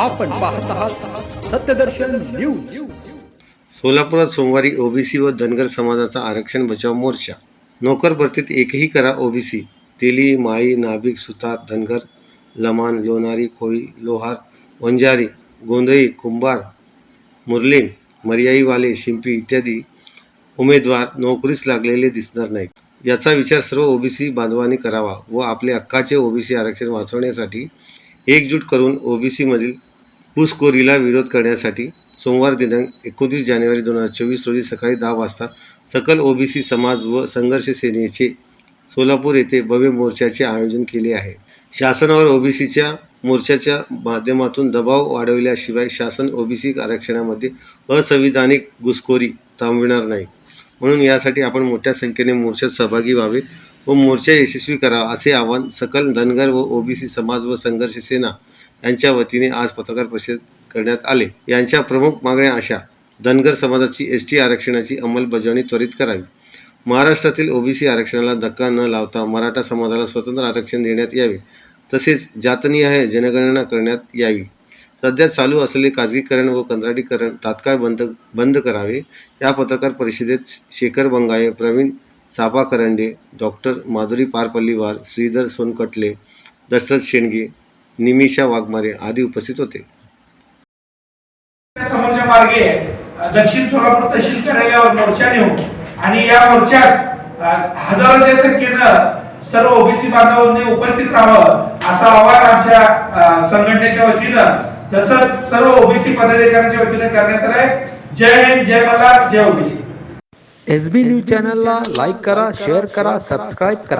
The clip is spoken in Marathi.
आपण पाहत आहात सत्यदर्शन न्यूज. सोलापुरात सोमवारी ओबीसी व धनगर समाजाचा आरक्षण बचाव मोर्चा. नोकर भरतीत एकही करा ओबीसी. तेली माई नाभिक सुतार धनगर लमान लोणारी कोळी लोहार वंजारी गोंधळी कुंभार मुरलीम मर्याईवाले शिंपी इत्यादी उमेदवार नोकरीस लागलेले दिसणार नाहीत. याचा विचार सर्व ओबीसी बांधवांनी करावा व आपले हक्काचे ओबीसी आरक्षण वाचवण्यासाठी एकजूट करून ओबीसीमधील घुसखोरीला विरोध करण्यासाठी सोमवार दिनांक एकोणतीस जानेवारी दोन हजार चोवीस रोजी सकाळी दहा वाजता सकल ओबीसी समाज व संघर्ष सेनेचे सोलापूर येथे भव्य मोर्चाचे आयोजन केले आहे. शासनावर ओबीसीच्या मोर्चाच्या माध्यमातून दबाव वाढविल्याशिवाय शासन ओबीसी आरक्षणामध्ये असंविधानिक घुसखोरी थांबविणार नाही. म्हणून यासाठी आपण मोठ्या संख्येने मोर्चात सहभागी व्हावे. व मोर्चा यशस्वी करावा असे आवाहन सकल धनगर व ओबीसी समाज व संघर्ष सेना यांच्या वतीने आज पत्रकार परिषद करण्यात आले. यांच्या प्रमुख मागण्या अशा. धनगर समाजाची एस टी आरक्षणाची अंमलबजावणी त्वरित करावी. महाराष्ट्रातील ओबीसी आरक्षणाला धक्का न लावता मराठा समाजाला स्वतंत्र आरक्षण देण्यात यावे. तसेच जातनीय जनगणना करण्यात यावी. सध्या चालू असलेले खाजगीकरण व कंत्राटीकरण तात्काळ बंद बंद करावे. या पत्रकार परिषदेत शेखर बंगाये प्रवीण चापा करंडे डॉक्टर माधुरी पारपल्लीवार श्रीधर सोनकटले दशरथ शेंडगे निमिषा वाघमारे आदी उपस्थित होते. समोरच्या मार्गे दक्षिण सोलापूर तहसील कार्यालयावर मोर्चा नेऊ आणि या मोर्चास हजारोच्या संख्येनं सर्व ओबीसी बांधवांनी उपस्थित राहावं असं आवाहन आमच्या संघटनेच्या वतीनं तसंच सर्व ओबीसी पदाधिकाऱ्यांच्या वतीनं करण्यात आलंय. जय हिंद जय मला जय ओबीसी. एस बी न्यूज चॅनलला लाईक करा शेअर करा सबस्क्राईब करा.